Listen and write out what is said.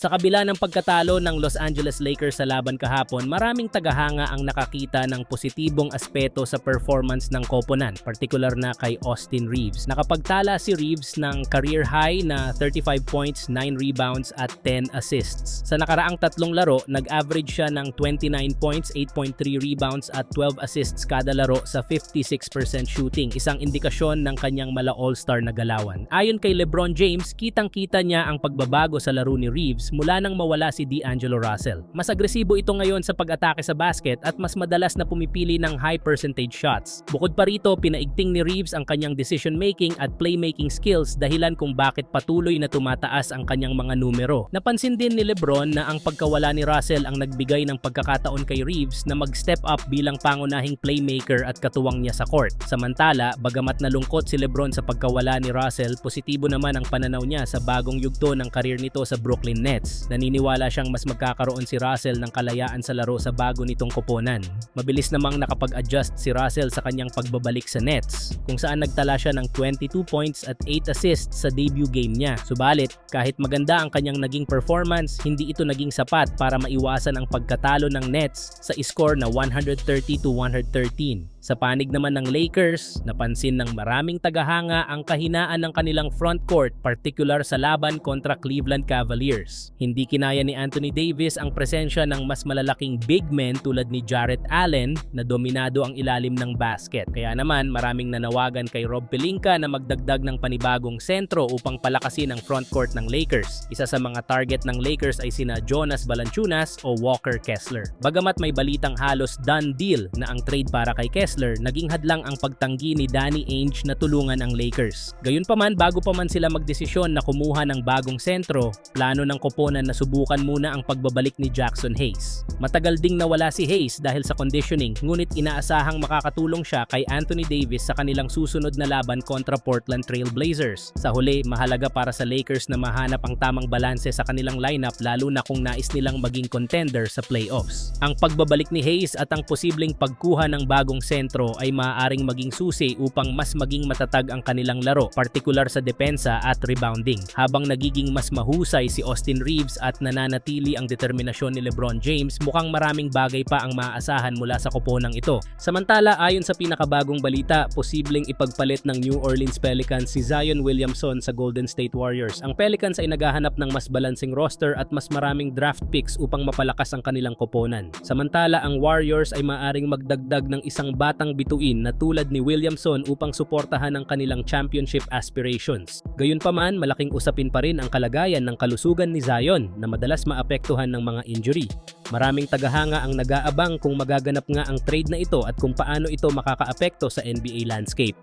Sa kabila ng pagkatalo ng Los Angeles Lakers sa laban kahapon, maraming tagahanga ang nakakita ng positibong aspeto sa performance ng koponan, partikular na kay Austin Reeves. Nakapagtala si Reeves ng career high na 35 points, 9 rebounds at 10 assists. Sa nakaraang tatlong laro, nag-average siya ng 29 points, 8.3 rebounds at 12 assists kada laro sa 56% shooting, isang indikasyon ng kanyang mala all-star na galawan. Ayon kay LeBron James, kitang-kita niya ang pagbabago sa laro ni Reeves mula nang mawala si D'Angelo Russell. Mas agresibo ito ngayon sa pag-atake sa basket at mas madalas na pumipili ng high percentage shots. Bukod pa rito, pinaigting ni Reeves ang kanyang decision-making at playmaking skills dahilan kung bakit patuloy na tumataas ang kanyang mga numero. Napansin din ni LeBron na ang pagkawala ni Russell ang nagbigay ng pagkakataon kay Reeves na mag-step up bilang pangunahing playmaker at katuwang niya sa court. Samantala, bagamat nalungkot si LeBron sa pagkawala ni Russell, positibo naman ang pananaw niya sa bagong yugto ng karir nito sa Brooklyn Nets. Naniniwala siyang mas magkakaroon si Russell ng kalayaan sa laro sa bago nitong koponan. Mabilis namang nakapag-adjust si Russell sa kanyang pagbabalik sa Nets, kung saan nagtala siya ng 22 points at 8 assists sa debut game niya. Subalit, kahit maganda ang kanyang naging performance, hindi ito naging sapat para maiwasan ang pagkatalo ng Nets sa score na 130 to 113. Sa panig naman ng Lakers, napansin ng maraming tagahanga ang kahinaan ng kanilang front court, particular sa laban kontra Cleveland Cavaliers. Hindi kinaya ni Anthony Davis ang presensya ng mas malalaking big men tulad ni Jarrett Allen na dominado ang ilalim ng basket. Kaya naman maraming nanawagan kay Rob Pelinka na magdagdag ng panibagong sentro upang palakasin ang front court ng Lakers. Isa sa mga target ng Lakers ay sina Jonas Balanchunas o Walker Kessler. Bagamat may balitang halos done deal na ang trade para kay Kessler, naging hadlang ang pagtanggi ni Danny Ainge na tulungan ang Lakers. Gayunpaman, bago pa man sila magdesisyon na kumuha ng bagong sentro, plano ng koponan na subukan muna ang pagbabalik ni Jackson Hayes. Matagal ding nawala si Hayes dahil sa conditioning, ngunit inaasahang makakatulong siya kay Anthony Davis sa kanilang susunod na laban kontra Portland Trail Blazers. Sa huli, mahalaga para sa Lakers na mahanap ang tamang balanse sa kanilang lineup lalo na kung nais nilang maging contender sa playoffs. Ang pagbabalik ni Hayes at ang posibleng pagkuha ng bagong sentro ay maaaring maging susi upang mas maging matatag ang kanilang laro, partikular sa depensa at rebounding. Habang nagiging mas mahusay si Austin Reeves at nananatili ang determinasyon ni LeBron James, mukhang maraming bagay pa ang maaasahan mula sa koponang ito. Samantala, ayon sa pinakabagong balita, posibleng ipagpalit ng New Orleans Pelicans si Zion Williamson sa Golden State Warriors. Ang Pelicans ay naghahanap ng mas balansing roster at mas maraming draft picks upang mapalakas ang kanilang koponan. Samantala, ang Warriors ay maaring magdagdag ng isang batang bituin na tulad ni Williamson upang suportahan ang kanilang championship aspirations. Gayunpaman, malaking usapin pa rin ang kalagayan ng kalusugan ni Zion na madalas maapektuhan ng mga injury. Maraming tagahanga ang nag-aabang kung magaganap nga ang trade na ito at kung paano ito makakaapekto sa NBA landscape.